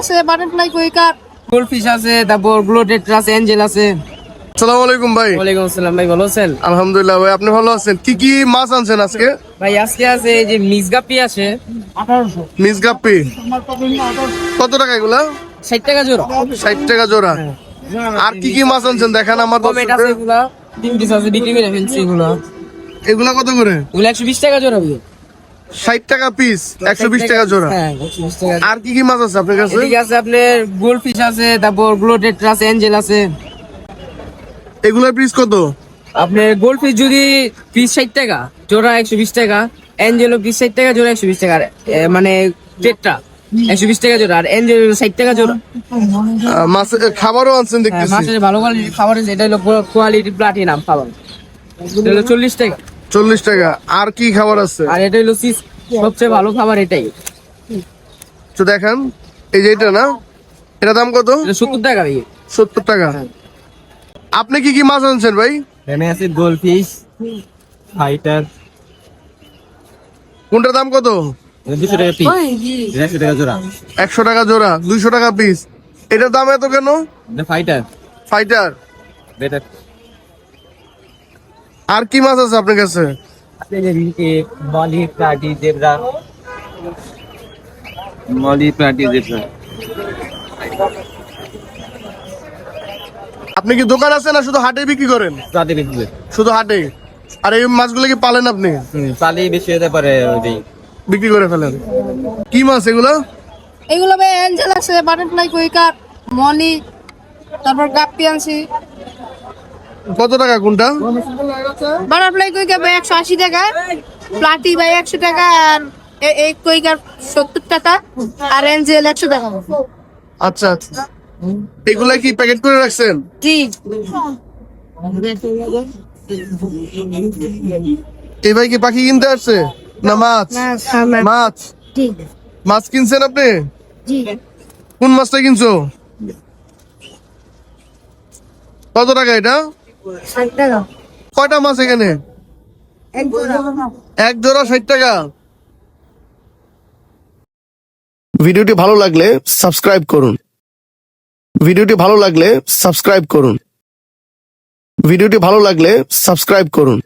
আছে butterfly quicker goldfish আছে তারপর গ্লোটেড আছে এঞ্জেল আছে। সালাম আলাইকুম ভাই। ওয়ালাইকুম আসসালাম ভাই ভালো আছেন? আলহামদুলিল্লাহ ভাই আপনি ভালো আছেন? কি কি মাছ আনছেন আজকে? ভাই আজকে আছে এই যে মিসগাপি আছে। মিস গাপ্পি কত টাকা এগুলা? ষাট টাকা জোড়া। ষাট টাকা জোড়া। আর কি কি মাছ আনছেন? দেখান আমার আছে এগুলা তিন পিস আছে বিক্রি করে ফেলছি এগুলা। এগুলা কত করে? এগুলো একশো বিশ টাকা জোড়া ভাই। ষাট টাকা পিস একশো বিশ টাকা জোড়া। হ্যাঁ আর কি কি মাছ আছে আপনার কাছে? এদিকে আছে আপনার গোল্ডফিশ আছে তারপর গ্লোটেড আছে এঞ্জেল আছে। এগুলার পিস কত? আপনার গোল্ডফিশ যদি পিস ষাট টাকা জোড়া একশো বিশ টাকা এঞ্জেলও পিস ষাট টাকা জোড়া একশো বিশ টাকা মানে পেটটা একশো বিশ টাকা জোড়া আর এঞ্জেল ষাট টাকা জোড়া। মাছ খাবারও আনছেন হ্যাঁ, দেখতেছি। মাছের ভালো কোয়ালিটির খাবার এটা হলো কোয়ালিটি প্লাটিনাম খাবার। এটা হলো চল্লিশ টাকা। চল্লিশ টাকা। আর কি খাবার আছে? আর এটা হলো সিস সবচেয়ে ভালো খাবার এটাই। তো দেখান এই যে এটা না এটা দাম কত? এটা সত্তর টাকা ভাই। সত্তর টাকা। আপনি কি কি মাছ আনছেন ভাই? এখানে আছে গোল্ডফিশ ফাইটার। কোনটার দাম কত? দুশো টাকা পিস একশো টাকা জোড়া। একশো টাকা জোড়া দুইশো টাকা পিস এটার দাম এত কেন? ফাইটার। ফাইটার। বেটার আর কি মাছ আছে আপনার কাছে? Molly platy zebra. Molly platy zebra. আপনি কি দোকান আছে না শুধু হাটে বিক্রি করেন? শুধু হাটে? আর এই মাছগুলো কি পালেন আপনি? পালি বেশি হতে পারে বিক্রি করে ফেলেন। কি মাছ এগুলো? এগুলো ভাই অ্যাঞ্জেল আছে বাটারফ্লাই কুইকার মলি তারপর গাপ্পি আনছি। কত টাকা কোনটা? বাটারফ্লাই কুইকার ভাই একশো আশি টাকা। প্লাটি ভাই একশো টাকা আর এই কুইকার সত্তর টাকা আর অ্যাঞ্জেল একশো টাকা। আচ্ছা আচ্ছা। এগুলা কি প্যাকেট করে রাখছেন? জি। এই ভাই কি পাখি কিনতে আসছে? না মাছ? মাছ? জি। মাছ কিনছেন আপনি? জি। কোন মাছটা কিনছো? কত টাকা এটা? ষাট টাকা। কয়টা মাছ এখানে? এক এক জোড়া ষাট টাকা। ভিডিওটি ভালো লাগলে সাবস্ক্রাইব করুন। ভিডিওটি ভালো লাগলে সাবস্ক্রাইব করুন। ভিডিওটি ভালো লাগলে সাবস্ক্রাইব করুন।